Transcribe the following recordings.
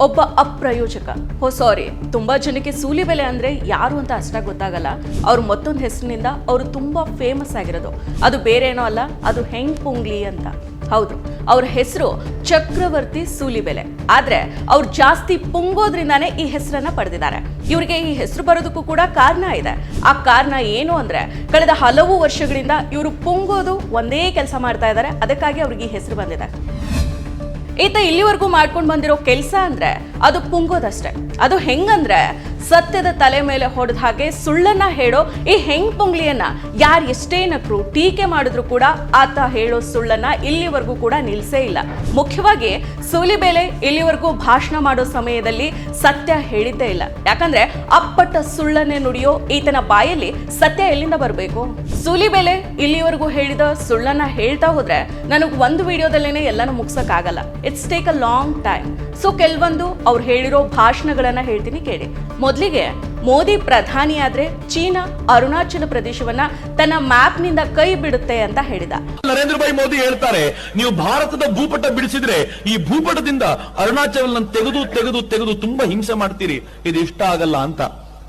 ಒಬ್ಬ ಅಪ್ರಯೋಜಕ. ಹೋ ಸಾರಿ ತುಂಬಾ ಜನಕ್ಕೆ ಸೂಲಿಬೆಲೆ ಅಂದ್ರೆ ಯಾರು ಅಂತ ಅಷ್ಟಾಗಿ ಗೊತ್ತಾಗಲ್ಲ. ಅವ್ರು ಮತ್ತೊಂದು ಹೆಸರಿನಿಂದ ಅವರು ತುಂಬಾ ಫೇಮಸ್ ಆಗಿರೋದು. ಅದು ಬೇರೆ ಏನೋ ಅಲ್ಲ, ಅದು ಹೆಂಗ್ ಪುಂಗ್ಲಿ ಅಂತ. ಹೌದು, ಅವ್ರ ಹೆಸರು ಚಕ್ರವರ್ತಿ ಸೂಲಿಬೆಲೆ ಆದ್ರೆ ಅವ್ರು ಜಾಸ್ತಿ ಪುಂಗೋದ್ರಿಂದಾನೇ ಈ ಹೆಸರನ್ನ ಪಡೆದಿದ್ದಾರೆ. ಇವರಿಗೆ ಈ ಹೆಸರು ಬರೋದಕ್ಕೂ ಕೂಡ ಕಾರಣ ಇದೆ. ಆ ಕಾರಣ ಏನು ಅಂದ್ರೆ, ಕಳೆದ ಹಲವು ವರ್ಷಗಳಿಂದ ಇವರು ಪುಂಗೋದು ಒಂದೇ ಕೆಲಸ ಮಾಡ್ತಾ ಇದ್ದಾರೆ. ಅದಕ್ಕಾಗಿ ಅವ್ರಿಗೆ ಈ ಹೆಸರು ಬಂದಿದೆ. ಈತ ಇಲ್ಲಿವರೆಗೂ ಮಾಡ್ಕೊಂಡು ಬಂದಿರೋ ಕೆಲಸ ಅಂದ್ರೆ ಅದು ಪುಂಗೋದಷ್ಟೇ. ಅದು ಹೆಂಗಂದ್ರೆ ಸತ್ಯದ ತಲೆ ಮೇಲೆ ಹೊಡೆದ ಹಾಗೆ ಸುಳ್ಳನ್ನ ಹೇಳೋ ಈ ಹೆಂಗ್ ಪುಂಗ್ಲಿಯನ್ನ ಯಾರು ಎಷ್ಟೇ ನಕರು ಟೀಕೆ ಮಾಡಿದ್ರು ಕೂಡ ಆತ ಹೇಳೋ ಸುಳ್ಳನ್ನ ಇಲ್ಲಿವರೆಗೂ ಕೂಡ ನಿಲ್ಸೇ ಇಲ್ಲ. ಮುಖ್ಯವಾಗಿ ಸೂಲಿಬೇಲೆ ಇಲ್ಲಿವರೆಗೂ ಭಾಷಣ ಮಾಡೋ ಸಮಯದಲ್ಲಿ ಸತ್ಯ ಹೇಳಿದ್ದೇ ಇಲ್ಲ. ಯಾಕಂದ್ರೆ ಅಪ್ಪಟ್ಟ ಸುಳ್ಳನ್ನೇ ನುಡಿಯೋ ಈತನ ಬಾಯಲ್ಲಿ ಸತ್ಯ ಎಲ್ಲಿಂದ ಬರಬೇಕು? ಸೂಲಿಬೇಲೆ ಇಲ್ಲಿವರೆಗೂ ಹೇಳಿದ ಸುಳ್ಳನ್ನ ಹೇಳ್ತಾ ಹೋದ್ರೆ ನನಗೆ ಒಂದು ವಿಡಿಯೋದಲ್ಲೇನೆ ಎಲ್ಲಾನು ಮುಗ್ಸಕ್ಕಾಗಲ್ಲ. It's take a long time so ಕೆಲವೊಂದು ಅವ್ರು ಹೇಳಿರೋ ಭಾಷಣಗಳನ್ನ ಹೇಳ್ತೀನಿ ಕೇಳಿ. ಮೊದಲಿಗೆ ಮೋದಿ ಪ್ರಧಾನಿ ಆದ್ರೆ ಚೀನಾ, ಅರುಣಾಚಲ ಪ್ರದೇಶವನ್ನ ತನ್ನ ಮ್ಯಾಪ್ನಿಂದ ಕೈ ಬಿಡುತ್ತೆ ಅಂತ ಹೇಳಿದ. ನರೇಂದ್ರ ಭಾಯಿ ಮೋದಿ ಹೇಳ್ತಾರೆ, ನೀವು ಭಾರತದ ಭೂಪಟ ಬಿಡಿಸಿದ್ರೆ ಈ ಭೂಪಟದಿಂದ ಅರುಣಾಚಲ್ ತೆಗೆದು ತೆಗೆದು ತೆಗೆದು ತುಂಬಾ ಹಿಂಸೆ ಮಾಡ್ತೀರಿ. ಇದು ಇಷ್ಟ ಆಗಲ್ಲ ಅಂತ.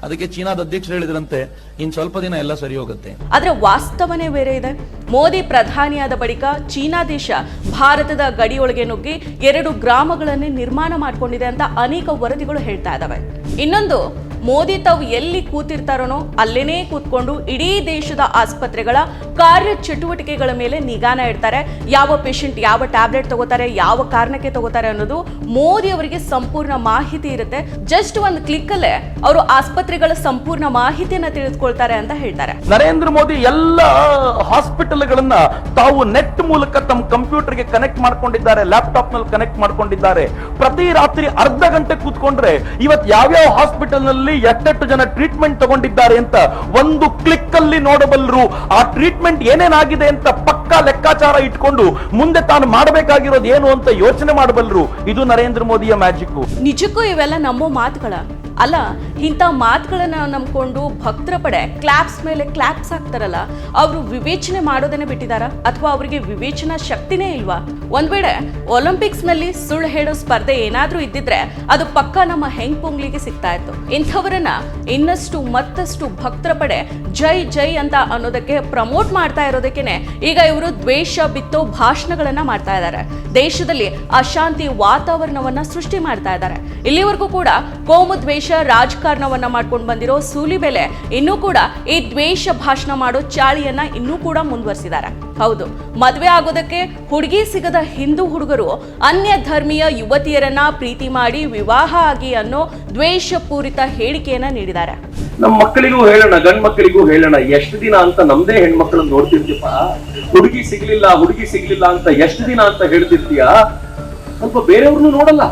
ಅದಕ್ಕೆ ಚೀನಾದ ಅಧ್ಯಕ್ಷರು ಹೇಳಿದ್ರಂತೆ, ಇನ್ ಸ್ವಲ್ಪ ದಿನ ಎಲ್ಲ ಸರಿ ಹೋಗುತ್ತೆ. ಆದ್ರೆ ವಾಸ್ತವನೇ ಬೇರೆ ಇದೆ. ಮೋದಿ ಪ್ರಧಾನಿಯಾದ ಬಳಿಕ ಚೀನಾ ದೇಶ ಭಾರತದ ಗಡಿಯೊಳಗೆ ನುಗ್ಗಿ ಎರಡು ಗ್ರಾಮಗಳನ್ನೇ ನಿರ್ಮಾಣ ಮಾಡ್ಕೊಂಡಿದೆ ಅಂತ ಅನೇಕ ವರದಿಗಳು ಹೇಳ್ತಾ ಇದಾವೆ. ಇನ್ನೊಂದು ಮೋದಿ ತಾವು ಎಲ್ಲಿ ಕೂತಿರ್ತಾರೋನೋ ಅಲ್ಲೇನೇ ಕೂತ್ಕೊಂಡು ಇಡೀ ದೇಶದ ಆಸ್ಪತ್ರೆಗಳ ಕಾರ್ಯ ಚಟುವಟಿಕೆಗಳ ಮೇಲೆ ನಿಗಾನ ಇಡ್ತಾರೆ. ಯಾವ ಪೇಷಂಟ್ ಯಾವ ಟ್ಯಾಬ್ಲೆಟ್ ತಗೋತಾರೆ, ಯಾವ ಕಾರಣಕ್ಕೆ ತಗೋತಾರೆ ಅನ್ನೋದು ಮೋದಿ ಅವರಿಗೆ ಸಂಪೂರ್ಣ ಮಾಹಿತಿ ಇರುತ್ತೆ. ಜಸ್ಟ್ ಒಂದು ಕ್ಲಿಕ್ ಅಲ್ಲೇ ಅವರು ಆಸ್ಪತ್ರೆಗಳ ಸಂಪೂರ್ಣ ಮಾಹಿತಿಯನ್ನ ತಿಳಿದುಕೊಳ್ತಾರೆ ಅಂತ ಹೇಳ್ತಾರೆ. ನರೇಂದ್ರ ಮೋದಿ ಎಲ್ಲ ಹಾಸ್ಪಿಟಲ್ಗಳನ್ನ ತಾವು ನೆಟ್ ಮೂಲಕ ತಮ್ಮ ಕಂಪ್ಯೂಟರ್ಗೆ ಕನೆಕ್ಟ್ ಮಾಡ್ಕೊಂಡಿದ್ದಾರೆ ಲ್ಯಾಪ್ಟಾಪ್ನಲ್ಲಿ ಕನೆಕ್ಟ್ ಮಾಡ್ಕೊಂಡಿದ್ದಾರೆ. ಪ್ರತಿ ರಾತ್ರಿ ಅರ್ಧ ಗಂಟೆ ಕೂತ್ಕೊಂಡ್ರೆ ಇವತ್ತು ಯಾವ್ಯಾವ ಹಾಸ್ಪಿಟಲ್ನಲ್ಲಿ ಎಷ್ಟೆಷ್ಟು ಜನ ಟ್ರೀಟ್ಮೆಂಟ್ ತಗೊಂಡಿದ್ದಾರೆ ಅಂತ ಒಂದು ಕ್ಲಿಕ್ ಅಲ್ಲಿ ನೋಡಬಲ್ಲರು. ಆ ಟ್ರೀಟ್ಮೆಂಟ್ ಏನೇನಾಗಿದೆ ಅಂತ ಪಕ್ಕಾ ಲೆಕ್ಕಾಚಾರ ಇಟ್ಕೊಂಡು ಮುಂದೆ ತಾನು ಮಾಡಬೇಕಾಗಿರೋದು ಏನು ಅಂತ ಯೋಚನೆ ಮಾಡಬಲ್ಲರು. ಇದು ನರೇಂದ್ರ ಮೋದಿಯ ಮ್ಯಾಜಿಕ್ ನಿಜಕ್ಕೂ ಇವೆಲ್ಲ ನಮ್ಮ ಮಾತುಗಳ. ಅಲ್ಲ, ಇಂಥ ಮಾತುಗಳನ್ನು ನಂಬಿಕೊಂಡು ಭಕ್ತರ ಪಡೆ ಕ್ಲಾಪ್ಸ್ ಮೇಲೆ ಕ್ಲಾಪ್ಸ್ ಹಾಕ್ತಾರಲ್ಲ, ಅವರು ವಿವೇಚನೆ ಮಾಡೋದನ್ನೇ ಬಿಟ್ಟಿದಾರ? ಅಥವಾ ಅವರಿಗೆ ವಿವೇಚನಾ ಶಕ್ತಿನೇ ಇಲ್ವಾ? ಒಂದ್ ವೇಳೆ ಒಲಿಂಪಿಕ್ಸ್ನಲ್ಲಿ ಸುಳ್ಳು ಹೇಳೋ ಸ್ಪರ್ಧೆ ಏನಾದರೂ ಇದ್ದಿದ್ರೆ ಅದು ಪಕ್ಕ ನಮ್ಮ ಹೆಂಗ್ ಪೊಂಗ್ಲಿಗೆ ಸಿಗ್ತಾ ಇತ್ತು. ಇಂಥವರನ್ನ ಇನ್ನಷ್ಟು ಮತ್ತಷ್ಟು ಭಕ್ತರ ಪಡೆ ಜೈ ಜೈ ಅಂತ ಅನ್ನೋದಕ್ಕೆ ಪ್ರಮೋಟ್ ಮಾಡ್ತಾ ಇರೋದಕ್ಕೇನೆ ಈಗ ಇವರು ದ್ವೇಷ, ಬಿತ್ತೋ ಭಾಷಣಗಳನ್ನ ಮಾಡ್ತಾ ಇದ್ದಾರೆ ದೇಶದಲ್ಲಿ ಅಶಾಂತಿ ವಾತಾವರಣವನ್ನ ಸೃಷ್ಟಿ ಮಾಡ್ತಾ ಇದ್ದಾರೆ ಇಲ್ಲಿವರೆಗೂ ಕೂಡ ಕೋಮು ದ್ವೇಷ ರಾಜಕಾರಣವನ್ನ ಮಾಡ್ಕೊಂಡು ಬಂದಿರೋ ಸೂಲಿಬೆಲೆ ಇನ್ನೂ ಕೂಡ ಈ ದ್ವೇಷ ಭಾಷಣ ಮಾಡೋ ಚಾಳಿಯನ್ನ ಇನ್ನೂ ಕೂಡ ಮುಂದುವರಿಸಿದ್ದಾರೆ ಹೌದು, ಮದುವೆ ಆಗೋದಕ್ಕೆ ಹುಡುಗಿ ಸಿಗದ ಹಿಂದೂ ಹುಡುಗರು ಅನ್ಯ ಧರ್ಮೀಯ ಯುವತಿಯರನ್ನ ಪ್ರೀತಿ ಮಾಡಿ ವಿವಾಹ ಆಗಿ ಅನ್ನೋ ದ್ವೇಷಪೂರಿತ ಹೇಳಿಕೆಯನ್ನ ನೀಡಿದ್ದಾರೆ. ನಮ್ಮ ಮಕ್ಕಳಿಗೂ ಹೇಳೋಣ, ಗಂಡ್ ಮಕ್ಕಳಿಗೂ ಹೇಳೋಣ, ಎಷ್ಟು ದಿನ ಅಂತ ನಮ್ದೇ ಹೆಣ್ಮಕ್ಳನ್ನ ನೋಡ್ತಿರ್ತೀಪ ಹುಡುಗಿ ಸಿಗ್ಲಿಲ್ಲ ಹುಡುಗಿ ಸಿಗ್ಲಿಲ್ಲ ಅಂತ ಎಷ್ಟು ದಿನ ಅಂತ ಹೇಳ್ತಿರ್ತೀಯ? ಸ್ವಲ್ಪ ಬೇರೆಯವ್ರನ್ನೂ ನೋಡಲ್ಲ.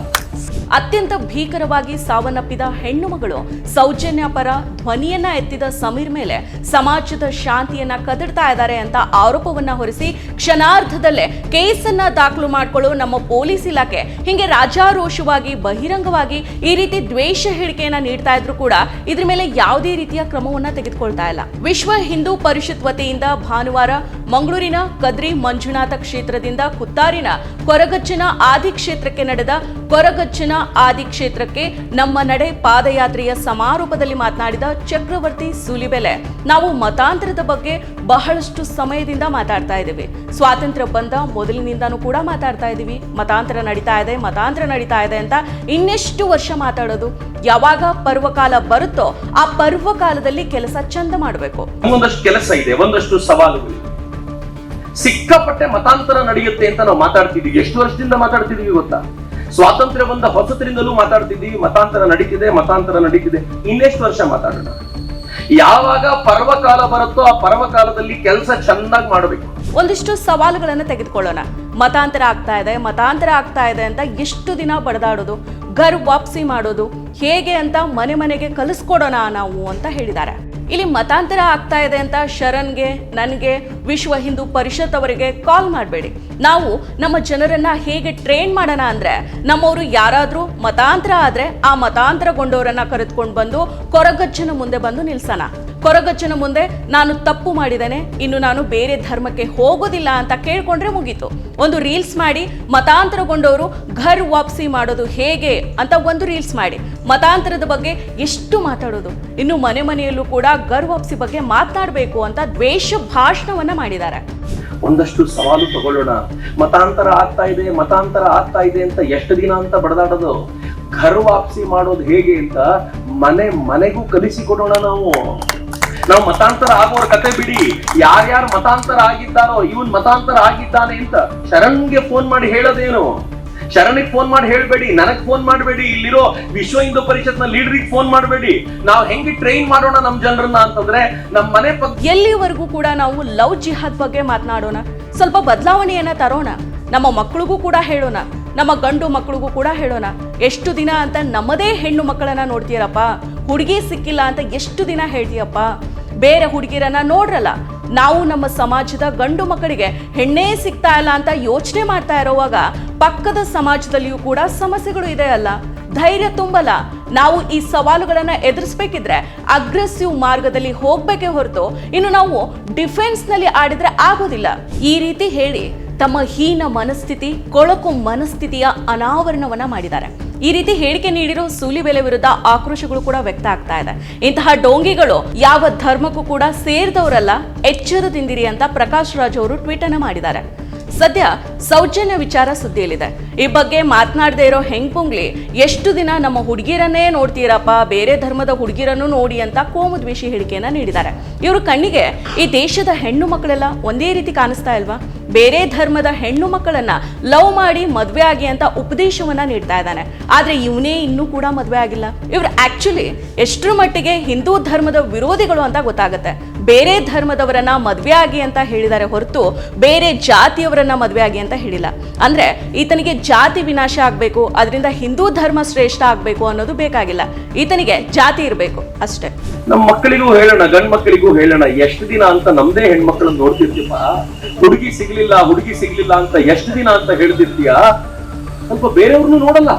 ಅತ್ಯಂತ ಭೀಕರವಾಗಿ ಸಾವನ್ನಪ್ಪಿದ ಹೆಣ್ಣು ಮಗಳು ಸೌಜನ್ಯ ಪರ ಧ್ವನಿಯನ್ನ ಎತ್ತಿದ ಸಮೀರ್ ಮೇಲೆ ಸಮಾಜದ ಶಾಂತಿಯನ್ನ ಕದಡ್ತಾ ಇದ್ದಾರೆ ಅಂತ ಆರೋಪವನ್ನ ಹೊರಿಸಿ ಕ್ಷಣಾರ್ಧದಲ್ಲೇ ಕೇಸನ್ನ ದಾಖಲು ಮಾಡ್ಕೊಳ್ಳೋ ನಮ್ಮ ಪೊಲೀಸ್ ಇಲಾಖೆ ಹಿಂಗೆ ರಾಜಾರೋಷವಾಗಿ, ಬಹಿರಂಗವಾಗಿ ಈ ರೀತಿ ದ್ವೇಷ ಹೇಳಿಕೆಯನ್ನ ನೀಡ್ತಾ ಇದ್ರು ಕೂಡ ಇದ್ರ ಮೇಲೆ ಯಾವುದೇ ರೀತಿಯ ಕ್ರಮವನ್ನ ತೆಗೆದುಕೊಳ್ತಾ ಇಲ್ಲ. ವಿಶ್ವ ಹಿಂದೂ ಪರಿಷತ್ ವತಿಯಿಂದ ಭಾನುವಾರ ಮಂಗಳೂರಿನ ಕದ್ರಿ ಮಂಜುನಾಥ ಕ್ಷೇತ್ರದಿಂದ ಕುತ್ತಾರಿನ ಕೊರಗಜ್ಜನ ಆದಿ ಕ್ಷೇತ್ರಕ್ಕೆ ನಡೆದ ಕೊರಗಜ್ಜನ ಆದಿ ಕ್ಷೇತ್ರಕ್ಕೆ ನಮ್ಮ ನಡೆ ಪಾದಯಾತ್ರೆಯ ಸಮಾರೋಪದಲ್ಲಿ ಮಾತನಾಡಿದ ಚಕ್ರವರ್ತಿ ಸೂಲಿಬೆಲೆ. ನಾವು ಮತಾಂತರದ ಬಗ್ಗೆ ಬಹಳಷ್ಟು ಸಮಯದಿಂದ ಮಾತಾಡ್ತಾ ಇದ್ದೀವಿ. ಸ್ವಾತಂತ್ರ್ಯ ಬಂದ ಮೊದಲಿನಿಂದಾನೂ ಕೂಡ ಮಾತಾಡ್ತಾ ಇದ್ದೀವಿ. ಮತಾಂತರ ನಡೀತಾ ಇದೆ, ಮತಾಂತರ ನಡೀತಾ ಇದೆ ಅಂತ ಇನ್ನೆಷ್ಟು ವರ್ಷ ಮಾತಾಡೋದು? ಯಾವಾಗ ಪರ್ವಕಾಲ ಬರುತ್ತೋ ಆ ಪರ್ವಕಾಲದಲ್ಲಿ ಕೆಲಸ ಚಂದ ಮಾಡಬೇಕು. ಒಂದಷ್ಟು ಕೆಲಸ ಇದೆ, ಒಂದಷ್ಟು ಸವಾಲುಗಳು ಸಿಕ್ಕಾಪಟ್ಟೆ ಮತಾಂತರ ನಡೆಯುತ್ತೆ ಅಂತ ನಾವು ಮಾತಾಡ್ತಿದೀವಿ ಎಷ್ಟು ವರ್ಷದಿಂದ ಮಾತಾಡ್ತಿದೀವಿ ಗೊತ್ತಾ? ಸ್ವಾತಂತ್ರ್ಯ ಬಂದ ಹೊಸತರಿಂದಲೂ ಮಾತಾಡ್ತಿದ್ದೀವಿ ಮತಾಂತರ ನಡೀತಿದೆ ಮತಾಂತರ ನಡೀತಿದೆ. ಇನ್ನೆಷ್ಟು ವರ್ಷ ಮಾತಾಡೋಣ? ಯಾವಾಗ ಪರ್ವಕಾಲ ಬರುತ್ತೋ ಆ ಪರ್ವಕಾಲದಲ್ಲಿ ಕೆಲಸ ಚೆನ್ನಾಗಿ ಮಾಡಬೇಕು. ಒಂದಿಷ್ಟು ಸವಾಲುಗಳನ್ನು ತೆಗೆದುಕೊಳ್ಳೋಣ. ಮತಾಂತರ ಆಗ್ತಾ ಇದೆ, ಮತಾಂತರ ಆಗ್ತಾ ಇದೆ ಅಂತ ಎಷ್ಟು ದಿನ ಬಡದಾಡೋದು ಗರ್ ವಾಪಸಿ ಮಾಡೋದು, ಹೇಗೆ ಅಂತ ಮನೆ ಮನೆಗೆ ಕಲಿಸ್ಕೊಡೋಣ ನಾವು ಅಂತ ಹೇಳಿದ್ದಾರೆ. ಇಲ್ಲಿ ಮತಾಂತರ ಆಗ್ತಾ ಇದೆ ಅಂತ ಶರಣ್ಗೆ, ನನಗೆ, ವಿಶ್ವ ಹಿಂದೂ ಪರಿಷತ್ ಅವರಿಗೆ ಕಾಲ್ ಮಾಡಬೇಡಿ. ನಾವು ನಮ್ಮ ಜನರನ್ನ ಹೇಗೆ ಟ್ರೈನ್ ಮಾಡೋಣ ಅಂದ್ರೆ, ನಮ್ಮವರು ಯಾರಾದರೂ ಮತಾಂತರ ಆದ್ರೆ ಆ ಮತಾಂತರಗೊಂಡವರನ್ನ ಕರೆದುಕೊಂಡು ಬಂದು ಕೊರಗಜ್ಜನ ಮುಂದೆ ಬಂದು ನಿಲ್ಸೋಣ. ಕೊರಗಜ್ಜನ ಮುಂದೆ ನಾನು ತಪ್ಪು ಮಾಡಿದ್ದೇನೆ, ಇನ್ನು ನಾನು ಬೇರೆ ಧರ್ಮಕ್ಕೆ ಹೋಗೋದಿಲ್ಲ ಅಂತ ಕೇಳ್ಕೊಂಡ್ರೆ ಮುಗೀತು. ಒಂದು ರೀಲ್ಸ್ ಮಾಡಿ ಮತಾಂತರಗೊಂಡವರು ಘರ್ ವಾಪಸಿ ಮಾಡೋದು ಹೇಗೆ ಅಂತ ಒಂದು ರೀಲ್ಸ್ ಮಾಡಿ. ಮತಾಂತರದ ಬಗ್ಗೆ ಎಷ್ಟು ಮಾತಾಡೋದು? ಇನ್ನು ಮನೆ ಮನೆಯಲ್ಲೂ ಕೂಡ ಗರ್ವಾಪ್ಸಿ ವಾಪಸಿ ಬಗ್ಗೆ ಮಾತನಾಡಬೇಕು ಅಂತ ದ್ವೇಷ ಭಾಷಣವನ್ನ ಮಾಡಿದ್ದಾರೆ. ಒಂದಷ್ಟು ಸವಾಲು ತಗೊಳ್ಳೋಣ. ಮತಾಂತರ ಆಗ್ತಾ ಇದೆ, ಮತಾಂತರ ಆಗ್ತಾ ಇದೆ ಅಂತ ಎಷ್ಟು ದಿನ ಅಂತ ಬಡದಾಡೋದು? ಘರ್ ವಾಪಸಿ ಮಾಡೋದು ಹೇಗೆ ಅಂತ ಮನೆ ಮನೆಗೂ ಕಲಿಸಿಕೊಡೋಣ ನಾವು. ನಾವು ಮತಾಂತರ ಆಗೋರ ಕತೆ ಬಿಡಿ. ಯಾರ್ಯಾರು ಮತಾಂತರ ಆಗಿದ್ದಾರೋ, ಇವನ್ ಮತಾಂತರ ಆಗಿದ್ದಾನೆ ಅಂತ ಶರಣ್ಗೆ ಫೋನ್ ಮಾಡಿ ಹೇಳೋದೇನು? ಶರಣಿಗೆ ಫೋನ್ ಮಾಡಿ ಹೇಳ್ಬೇಡಿ, ನನಗ್ ಫೋನ್ ಮಾಡಬೇಡಿ, ಇಲ್ಲಿರೋ ವಿಶ್ವ ಹಿಂದೂ ಪರಿಷತ್ನ ಲೀಡರಿಗೆ ಫೋನ್ ಮಾಡಬೇಡಿ. ನಾವು ಹೆಂಗೆ ಟ್ರೈನ್ ಮಾಡೋಣ ನಮ್ ಜನರನ್ನ ಅಂತಂದ್ರೆ ನಮ್ಮ ಮನೆ ಎಲ್ಲಿವರೆಗೂ ಕೂಡ ನಾವು ಲವ್ ಜಿಹಾದ್ ಬಗ್ಗೆ ಮಾತನಾಡೋಣ. ಸ್ವಲ್ಪ ಬದಲಾವಣೆಯನ್ನ ತರೋಣ. ನಮ್ಮ ಮಕ್ಕಳಿಗೂ ಕೂಡ ಹೇಳೋಣ. ನಮ್ಮ ಗಂಡು ಮಕ್ಕಳಿಗೂ ಕೂಡ ಹೇಳೋಣ. ಎಷ್ಟು ದಿನ ಅಂತ ನಮ್ಮದೇ ಹೆಣ್ಣು ಮಕ್ಕಳನ್ನ ನೋಡ್ತೀರಪ್ಪ? ಹುಡುಗಿ ಸಿಕ್ಕಿಲ್ಲ ಅಂತ ಎಷ್ಟು ದಿನ ಹೇಳ್ತೀಯಪ್ಪ? ಬೇರೆ ಹುಡುಗಿರನ್ನ ನೋಡ್ರಲ್ಲ. ನಾವು ನಮ್ಮ ಸಮಾಜದ ಗಂಡು ಮಕ್ಕಳಿಗೆ ಹೆಣ್ಣೇ ಸಿಗ್ತಾ ಇಲ್ಲ ಅಂತ ಯೋಚನೆ ಮಾಡ್ತಾ ಇರುವಾಗ ಪಕ್ಕದ ಸಮಾಜದಲ್ಲಿಯೂ ಕೂಡ ಸಮಸ್ಯೆಗಳು ಇದೆ ಅಲ್ಲ? ಧೈರ್ಯ ತುಂಬಲ್ಲ. ನಾವು ಈ ಸವಾಲುಗಳನ್ನು ಎದುರಿಸ್ಬೇಕಿದ್ರೆ ಅಗ್ರೆಸಿವ್ ಮಾರ್ಗದಲ್ಲಿ ಹೋಗ್ಬೇಕೇ ಹೊರತು ಇನ್ನು ನಾವು ಡಿಫೆನ್ಸ್ನಲ್ಲಿ ಆಡಿದ್ರೆ ಆಗೋದಿಲ್ಲ. ಈ ರೀತಿ ಹೇಳಿ ತಮ್ಮ ಹೀನ ಮನಸ್ಥಿತಿ, ಕೊಳಕು ಮನಸ್ಥಿತಿಯ ಅನಾವರಣವನ್ನ ಮಾಡಿದ್ದಾರೆ. ಈ ರೀತಿ ಹೇಳಿಕೆ ನೀಡಿರೋ ಸೂಲಿಬೆಲೆ ವಿರುದ್ಧ ಆಕ್ರೋಶಗಳು ಕೂಡ ವ್ಯಕ್ತ ಆಗ್ತಾ ಇದೆ. ಇಂತಹ ಡೋಂಗಿಗಳು ಯಾವ ಧರ್ಮಕ್ಕೂ ಕೂಡ ಸೇರಿದವರಲ್ಲ ಎಚ್ಚರದಿಂದಿರಿ ಅಂತ ಪ್ರಕಾಶ್ ರಾಜ್ ಅವರು ಟ್ವೀಟ್ ಅನ್ನ ಮಾಡಿದ್ದಾರೆ. ಸದ್ಯ ಸೌಜನ್ಯ ವಿಚಾರ ಸುದ್ದಿಯಲ್ಲಿದೆ. ಈ ಬಗ್ಗೆ ಮಾತನಾಡದೇ ಇರೋ ಹೆಂಗ್ ಪುಂಗ್ಲಿ ಎಷ್ಟು ದಿನ ನಮ್ಮ ಹುಡುಗಿರನ್ನೇ ನೋಡ್ತೀರಪ್ಪ, ಬೇರೆ ಧರ್ಮದ ಹುಡುಗಿರನ್ನು ನೋಡಿ ಅಂತ ಕೋಮುದ್ವೇಷಿ ಹೇಳಿಕೆಯನ್ನ ನೀಡಿದ್ದಾರೆ. ಇವರು ಕಣ್ಣಿಗೆ ಈ ದೇಶದ ಹೆಣ್ಣು ಮಕ್ಕಳೆಲ್ಲ ಒಂದೇ ರೀತಿ ಕಾಣಿಸ್ತಾ ಇಲ್ವಾ? ಬೇರೆ ಧರ್ಮದ ಹೆಣ್ಣು ಮಕ್ಕಳನ್ನ ಲವ್ ಮಾಡಿ ಮದುವೆ ಆಗಿ ಅಂತ ಉಪದೇಶವನ್ನ ನೀಡ್ತಾ ಇದ್ದಾನೆ. ಆದ್ರೆ ಇವನೇ ಇನ್ನೂ ಕೂಡ ಮದುವೆ ಆಗಿಲ್ಲ. ಇವ್ರು ಆಕ್ಚುಲಿ ಎಷ್ಟ್ರ ಮಟ್ಟಿಗೆ ಹಿಂದೂ ಧರ್ಮದ ವಿರೋಧಿಗಳು ಅಂತ ಗೊತ್ತಾಗುತ್ತೆ. ಬೇರೆ ಧರ್ಮದವರನ್ನ ಮದ್ವೆ ಆಗಿ ಅಂತ ಹೇಳಿದ್ದಾರೆ ಹೊರತು ಬೇರೆ ಜಾತಿಯವರನ್ನ ಮದ್ವೆ ಆಗಿ ಅಂತ ಹೇಳಿಲ್ಲ. ಅಂದ್ರೆ ಈತನಿಗೆ ಜಾತಿ ವಿನಾಶ ಆಗ್ಬೇಕು, ಅದರಿಂದ ಹಿಂದೂ ಧರ್ಮ ಶ್ರೇಷ್ಠ ಆಗ್ಬೇಕು ಅನ್ನೋದು ಬೇಕಾಗಿಲ್ಲ. ಈತನಿಗೆ ಜಾತಿ ಇರಬೇಕು ಅಷ್ಟೇ. ನಮ್ಮ ಮಕ್ಕಳಿಗೂ ಹೇಳೋಣ ಗಂಡ್ ಮಕ್ಕಳಿಗೂ ಹೇಳೋಣ, ಎಷ್ಟು ದಿನ ಅಂತ ನಮ್ದೇ ಹೆಣ್ಮಕ್ಳನ್ನ ನೋಡ್ತಿರ್ತೀವ ಹುಡುಗಿ ಸಿಗ್ಲಿಲ್ಲ, ಹುಡುಗಿ ಸಿಗ್ಲಿಲ್ಲ ಅಂತ ಎಷ್ಟು ದಿನ ಅಂತ ಹೇಳ್ತಿರ್ತೀಯ ಸ್ವಲ್ಪ ಬೇರೆಯವ್ರನ್ನು ನೋಡಲ್ಲ.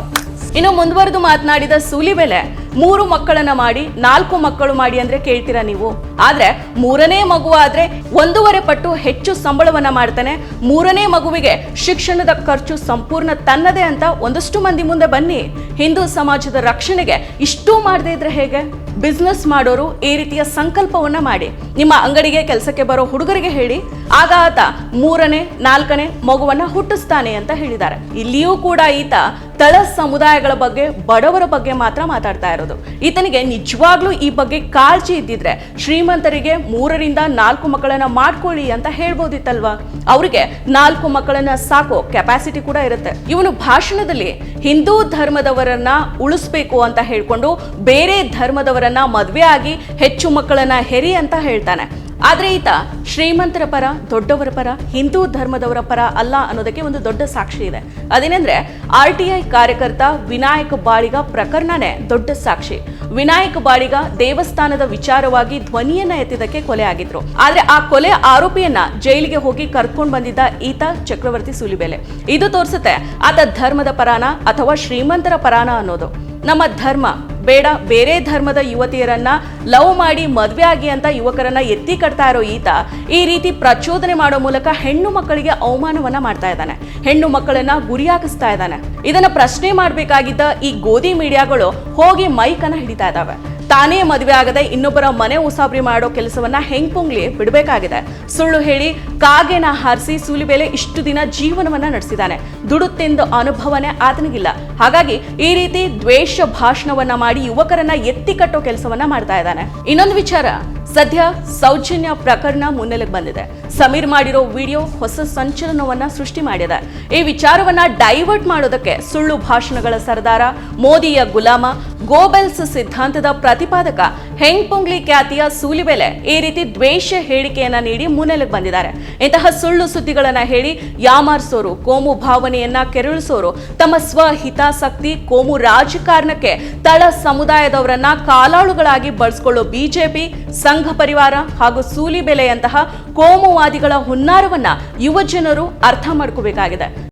ಇನ್ನು ಮುಂದುವರೆದು ಮಾತನಾಡಿದ ಸೂಲಿಬೆಲೆ ಮೂರು ಮಕ್ಕಳನ್ನ ಮಾಡಿ, ನಾಲ್ಕು ಮಕ್ಕಳು ಮಾಡಿ ಅಂದ್ರೆ ಕೇಳ್ತೀರಾ ನೀವು? ಆದ್ರೆ ಮೂರನೇ ಮಗು ಆದರೆ ಒಂದೂವರೆ ಪಟ್ಟು ಹೆಚ್ಚು ಸಂಬಳವನ್ನ ಮಾಡ್ತಾನೆ. ಮೂರನೇ ಮಗುವಿಗೆ ಶಿಕ್ಷಣದ ಖರ್ಚು ಸಂಪೂರ್ಣ ತನ್ನದೇ ಅಂತ ಒಂದಷ್ಟು ಮಂದಿ ಮುಂದೆ ಬನ್ನಿ. ಹಿಂದೂ ಸಮಾಜದ ರಕ್ಷಣೆಗೆ ಇಷ್ಟು ಮಾಡದೇ ಇದ್ರೆ ಹೇಗೆ? ಬಿಸ್ನೆಸ್ ಮಾಡೋರು ಈ ರೀತಿಯ ಸಂಕಲ್ಪವನ್ನ ಮಾಡಿ. ನಿಮ್ಮ ಅಂಗಡಿಗೆ, ಕೆಲಸಕ್ಕೆ ಬರೋ ಹುಡುಗರಿಗೆ ಹೇಳಿ. ಆಗ ಆತ ಮೂರನೇ, ನಾಲ್ಕನೇ ಮಗುವನ್ನ ಹುಟ್ಟಿಸ್ತಾನೆ ಅಂತ ಹೇಳಿದ್ದಾರೆ. ಇಲ್ಲಿಯೂ ಕೂಡ ಈತ ತಳ ಸಮುದಾಯಗಳ ಬಗ್ಗೆ, ಬಡವರ ಬಗ್ಗೆ ಮಾತ್ರ ಮಾತಾಡ್ತಾ ಇರೋದು. ಈತನಿಗೆ ನಿಜವಾಗ್ಲೂ ಈ ಬಗ್ಗೆ ಕಾಳಜಿ ಇದ್ದಿದ್ರೆ ಶ್ರೀಮಂತರಿಗೆ ಮೂರರಿಂದ ನಾಲ್ಕು ಮಕ್ಕಳನ್ನ ಮಾಡ್ಕೊಳ್ಳಿ ಅಂತ ಹೇಳ್ಬೋದಿತ್ತಲ್ವಾ? ಅವರಿಗೆ ನಾಲ್ಕು ಮಕ್ಕಳನ್ನ ಸಾಕೋ ಕೆಪಾಸಿಟಿ ಕೂಡ ಇರುತ್ತೆ. ಇವನು ಭಾಷಣದಲ್ಲಿ ಹಿಂದೂ ಧರ್ಮದವರನ್ನ ಉಳಿಸ್ಬೇಕು ಅಂತ ಹೇಳ್ಕೊಂಡು ಬೇರೆ ಧರ್ಮದವರನ್ನ ಮದುವೆ ಆಗಿ ಹೆಚ್ಚು ಮಕ್ಕಳನ್ನ ಹೆರಿ ಅಂತ ಹೇಳ್ತಾನೆ. ಆದ್ರೆ ಈತ ಶ್ರೀಮಂತರ ಪರ, ದೊಡ್ಡವರ ಪರ, ಹಿಂದೂ ಧರ್ಮದವರ ಪರ ಅಲ್ಲ ಅನ್ನೋದಕ್ಕೆ ಒಂದು ದೊಡ್ಡ ಸಾಕ್ಷಿ ಇದೆ. ಅದೇನೆಂದ್ರೆ ಆರ್ ಟಿ ಐ ಕಾರ್ಯಕರ್ತ ವಿನಾಯಕ ಬಾಳಿಗ ಪ್ರಕರಣನೇ ದೊಡ್ಡ ಸಾಕ್ಷಿ. ವಿನಾಯಕ ಬಾಳಿಗ ದೇವಸ್ಥಾನದ ವಿಚಾರವಾಗಿ ಧ್ವನಿಯನ್ನ ಎತ್ತಿದ್ದಕ್ಕೆ ಕೊಲೆ ಆಗಿದ್ರು. ಆದ್ರೆ ಆ ಕೊಲೆ ಆರೋಪಿಯನ್ನ ಜೈಲಿಗೆ ಹೋಗಿ ಕರ್ಕೊಂಡು ಬಂದಿದ್ದ ಈತ ಚಕ್ರವರ್ತಿ ಸುಲಿಬೆಲೆ. ಇದು ತೋರಿಸುತ್ತೆ ಆತ ಧರ್ಮದ ಪರಾನ ಅಥವಾ ಶ್ರೀಮಂತರ ಪರಾನ ಅನ್ನೋದು. ನಮ್ಮ ಧರ್ಮ ಬೇಡ, ಬೇರೆ ಧರ್ಮದ ಯುವತಿಯರನ್ನ ಲವ್ ಮಾಡಿ ಮದುವೆ ಆಗಿ ಅಂತ ಯುವಕರನ್ನ ಎತ್ತಿ ಕಟ್ತಾ ಇರೋ ಈತ ಈ ರೀತಿ ಪ್ರಚೋದನೆ ಮಾಡೋ ಮೂಲಕ ಹೆಣ್ಣು ಮಕ್ಕಳಿಗೆ ಅವಮಾನವನ್ನ ಮಾಡ್ತಾ ಇದ್ದಾನೆ. ಹೆಣ್ಣು ಮಕ್ಕಳನ್ನ ಗುರಿಯಾಗಿಸ್ತಾ ಇದ್ದಾನೆ. ಇದನ್ನ ಪ್ರಶ್ನೆ ಮಾಡಬೇಕಾಗಿದ್ದ ಈ ಗೋಧಿ ಮೀಡಿಯಾಗಳು ಹೋಗಿ ಮೈಕನ್ನ ಹಿಡಿತಾ ಇದ್ದಾವೆ. ತಾನೇ ಮದುವೆ ಆಗದೆ ಇನ್ನೊಬ್ಬರ ಮನೆ ಉಸಾಬರಿ ಮಾಡೋ ಕೆಲಸವನ್ನ ಹೆಂಗ್ಪುಂಗ್ಲಿ ಬಿಡಬೇಕಾಗಿದೆ. ಸುಳ್ಳು ಹೇಳಿ ಕಾಗೆನ ಹಾರಿಸಿ ಸೂಲಿಬೇಲೆ ಇಷ್ಟು ದಿನ ಜೀವನವನ್ನ ನಡೆಸಿದ್ದಾನೆ ದುಡುತ್ತೆಂದ ತಿಂದ ಅನುಭವನೇ ಆತನಿಗಿಲ್ಲ. ಹಾಗಾಗಿ ಈ ರೀತಿ ದ್ವೇಷ ಭಾಷಣವನ್ನ ಮಾಡಿ ಯುವಕರನ್ನ ಎತ್ತಿ ಕಟ್ಟೋ ಕೆಲಸವನ್ನ ಮಾಡ್ತಾ ಇದ್ದಾನೆ. ಇನ್ನೊಂದು ವಿಚಾರ. ಸದ್ಯ ಸೌಜನ್ಯ ಪ್ರಕರಣ ಮುನ್ನೆಲೆಗೆ ಬಂದಿದೆ. ಸಮೀರ್ ಮಾಡಿರೋ ವಿಡಿಯೋ ಹೊಸ ಸಂಚಲನವನ್ನ ಸೃಷ್ಟಿ ಮಾಡಿದೆ. ಈ ವಿಚಾರವನ್ನ ಡೈವರ್ಟ್ ಮಾಡೋದಕ್ಕೆ ಸುಳ್ಳು ಭಾಷಣಗಳ ಸರದಾರ ಮೋದಿಯ ಗುಲಾಮ, ಗೋಬೆಲ್ಸ್ ಸಿದ್ಧಾಂತದ ಪ್ರತಿಪಾದಕ ಹೆಂಗ್ ಪುಂಗ್ಲಿ ಖ್ಯಾತಿಯ ಸೂಲಿಬೆಲೆ ಈ ರೀತಿ ದ್ವೇಷ ಹೇಳಿಕೆಯನ್ನ ನೀಡಿ ಮುನ್ನೆಲೆಗೆ ಬಂದಿದ್ದಾರೆ. ಇಂತಹ ಸುಳ್ಳು ಸುದ್ದಿಗಳನ್ನ ಹೇಳಿ ಯಾಮಾರಿಸೋರು ಕೋಮು ಭಾವನೆಯನ್ನ ಕೆರಳಿಸೋರು, ತಮ್ಮ ಸ್ವಹಿತಾಸಕ್ತಿ ಕೋಮು ರಾಜಕಾರಣಕ್ಕೆ ತಳ ಸಮುದಾಯದವರನ್ನ ಕಾಲಾಳುಗಳಾಗಿ ಬಳಸಿಕೊಳ್ಳೋ ಬಿಜೆಪಿ, ಸಂಘ ಪರಿವಾರ ಹಾಗೂ ಸೂಲಿಬೆಲೆಯಂತಹ ಕೋಮುವಾದಿಗಳ ಹುನ್ನಾರವನ್ನ ಯುವಜನರು ಅರ್ಥ ಮಾಡ್ಕೋಬೇಕಾಗಿದೆ.